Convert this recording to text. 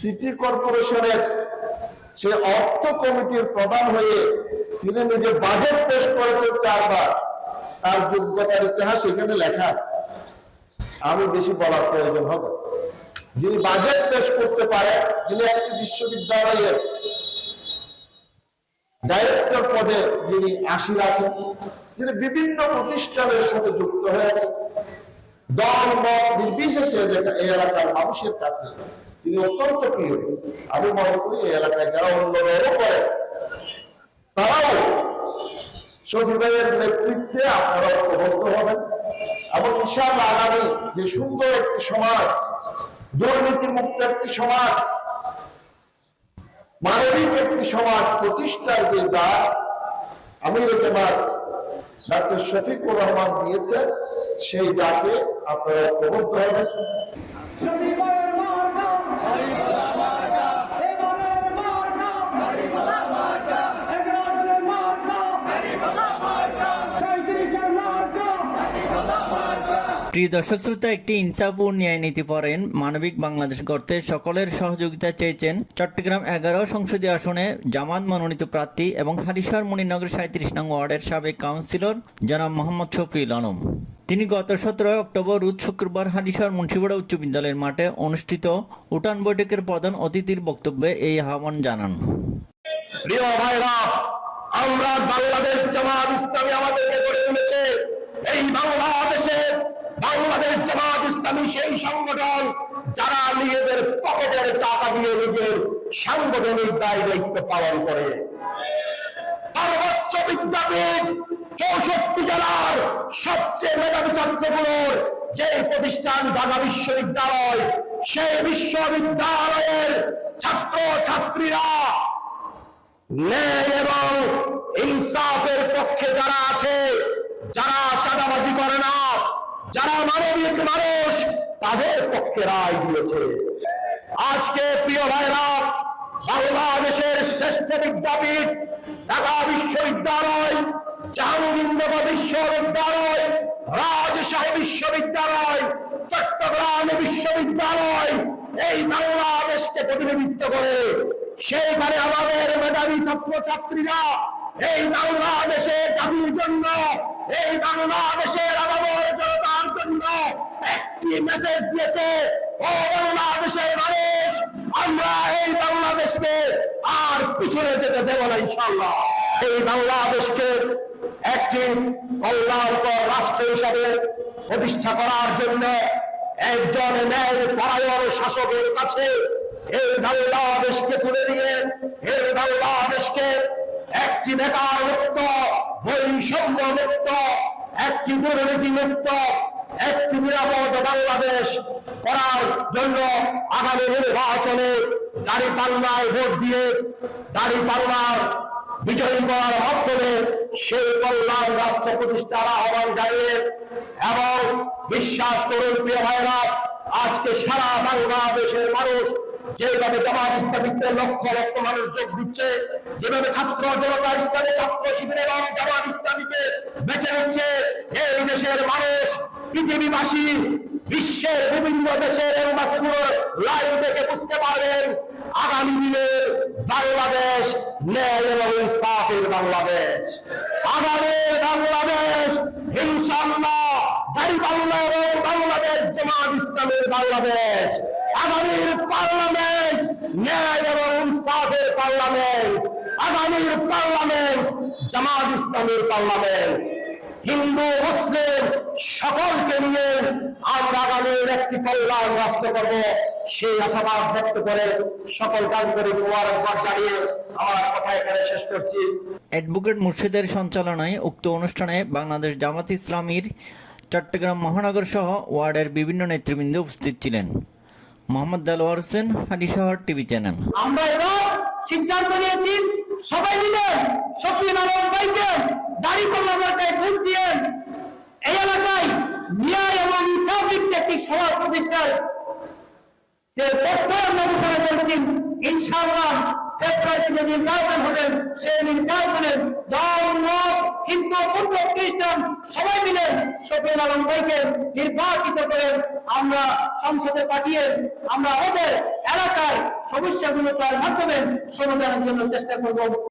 City কর্পোরেশনের সে অর্থ কমিটির প্রধান হয়ে তিনি নিজে বাজেট পেশ করেছেন চারবার। তার যোগ্যতার ইতিহাস এখানে লেখা আছে। আমি বেশি বলার প্রয়োজন হবে যিনি বাজেট পেশ করতে পারে, যিনি একটি বিশ্ববিদ্যালয়ের ডাইরেক্টর পদে যিনি আসীন আছেন যিনি বিভিন্ন প্রতিষ্ঠানের সাথে যুক্ত হয়েছেন দল, মত নির্বিশেষে এলাকার মানুষের কাছে তিনি অত্যন্ত প্রিয়। আমি মনে করি এই এলাকায় যারা অন্যরাও করে, তারাও শফি ভাইয়ের নেতৃত্বে আপনারা ঐক্যবদ্ধ হবেন এবং ইনশাআল্লাহ আগামী যে সুন্দর একটি সমাজ দুর্নীতি মুক্ত একটি সমাজ, মানবিক একটি সমাজ প্রতিষ্ঠার যে দ্বার, আমির জামাত ডাক্তার শফিকুর রহমান দিয়েছেন, সেই ডাকে আপনারা ঐক্যবদ্ধ হবেন। প্রিয় দর্শক শ্রোতা, একটি ইনসাফ ও ন্যায় নীতি পরেন মানবিক বাংলাদেশ গড়তে সকলের সহযোগিতা চেয়েছেন চট্টগ্রাম এগারো সংসদীয় আসনে জামাত মনোনীত প্রার্থী এবং হালিশহর মণিনগর সাঁত্রিশ নং ওয়ার্ডের সাবেক কাউন্সিলর জনাব মোহাম্মদ শফিউল আলম। তিনি গত সতেরোই অক্টোবর রোজ শুক্রবার হালিশহর মুন্সিপাড়া উচ্চ বিদ্যালয়ের মাঠে অনুষ্ঠিত উঠান বৈঠকের প্রধান অতিথির বক্তব্যে এই আহ্বান জানান। আমরা বাংলাদেশ জামাত ইসলামী আমাদেরকে গড়ে তুলেছে। এই বাংলাদেশে বাংলাদেশ জামাত ইসলামী সেই সংগঠন যারা নিজেদের পকেটের টাকা দিয়ে নিজের সাংগঠনিক দায় দায়িত্ব পালন করে। সর্বোচ্চ বিদ্যাপীঠ চৌষট্টি জেলার সবচেয়ে মেধাবী ছাত্রগুলোর যে প্রতিষ্ঠান ঢাকা বিশ্ববিদ্যালয়, সেই বিশ্ববিদ্যালয়ের ছাত্র ছাত্রীরা ন্যায় এবং ইনসাফের পক্ষে যারা আছে, যারা চাঁদাবাজি করে না, যারা মানবিক মানুষ, তাদের পক্ষে রায় দিয়েছে। আজকে প্রিয় ভাইরা, বাংলাদেশের শ্রেষ্ঠ বিদ্যাপীঠ ঢাকা বিশ্ববিদ্যালয় জাহাঙ্গীরনগর বিশ্ববিদ্যালয়, রাজশাহী বিশ্ববিদ্যালয়, চট্টগ্রাম বিশ্ববিদ্যালয়, এই বাংলাদেশকে প্রতিনিধিত্ব করে। সেইখানে আমাদের মেধাবী ছাত্র এই বাংলাদেশে জাতির জন্য, এই বাংলাদেশের আবাবর জনতার জন্য একটি মেসেজ দিয়েছে, ও বাংলাদেশের মানুষ এই বাংলাদেশকে আর পিছনে যেতে দেব না ইনশাল্লাহ এই বাংলাদেশকে একটি কল্যাণকর রাষ্ট্র হিসাবে প্রতিষ্ঠা করার জন্য একজন ন্যায় পরায়ণ শাসকের কাছে এই তুলে একটি একটি একটি নিরাপদ বাংলাদেশ করার জন্য আগামী নির্বাচনে দাড়ি পাল্লায় ভোট দিয়ে দাড়ি পাল্লার বিজয়ী করার মাধ্যমে সেই কল্যাণ রাষ্ট্র প্রতিষ্ঠার আহ্বান জানিয়ে এবং বিশ্বাস করুন, প্রিয় ভাইরা, আজকে সারা বাংলাদেশের মানুষ যেভাবে জামাত ইসলামীতে লক্ষ লক্ষ মানুষ যোগ দিচ্ছে, যেভাবে ছাত্র জনতা ইসলামী, ছাত্র শিবির এবং জামাত ইসলামীকে বেছে নিচ্ছে, এই দেশের মানুষ পৃথিবীবাসী, বিশ্বের বিভিন্ন দেশের এম্বাসিগুলোর লাইভ দেখে বুঝতে পারবেন আগামী দিনের বাংলাদেশ ন্যায় এবং বাংলাদেশ। আগামী বাংলাদেশ ইনশাল্লাহ দাড়ি বাংলা এবং বাংলাদেশ জামাত ইসলামের বাংলাদেশ। আগামীর পার্লামেন্ট ন্যায় এবং ইনসাফের পার্লামেন্ট। আগামীর পার্লামেন্ট জামাত ইসলামের পার্লামেন্ট। হিন্দু মুসলিম সকলকে নিয়ে আমরা আগামীর একটি কল্যাণ রাষ্ট্র করব। সেই আশাবাদ ব্যক্ত করে সকল কাজ করে মোবারকবাদ জানিয়ে আমার কথা এখানে শেষ করছি। অ্যাডভোকেট মুর্শিদের সঞ্চালনায় উক্ত অনুষ্ঠানে বাংলাদেশ জামাত ইসলামীর চট্টগ্রাম মহানগর সহ ওয়ার্ডের বিভিন্ন নেতৃবৃন্দ উপস্থিত ছিলেন। Mohammad Delwar Hossain Halishahar TV channel. আমরা এবার সিদ্ধান্ত নিয়েছি সবাই মিলে শফিউল আলম ভাইকে দাড়ি পাল্লা ভোট দিয়ে। এই এলাকায় ন্যায় এবং ইনসাফ ভিত্তিক সমাজ প্রতিষ্ঠার যে তথ্য আমরা ঘোষণা ইনশাআল্লাহ হিন্দু খ্রিস্টান সবাই মিলে নির্বাচিত করে আমরা সংসদে পাঠিয়ে আমরা আমাদের এলাকার সমস্যাগুলো তার মাধ্যমে সমাধানের জন্য চেষ্টা করব।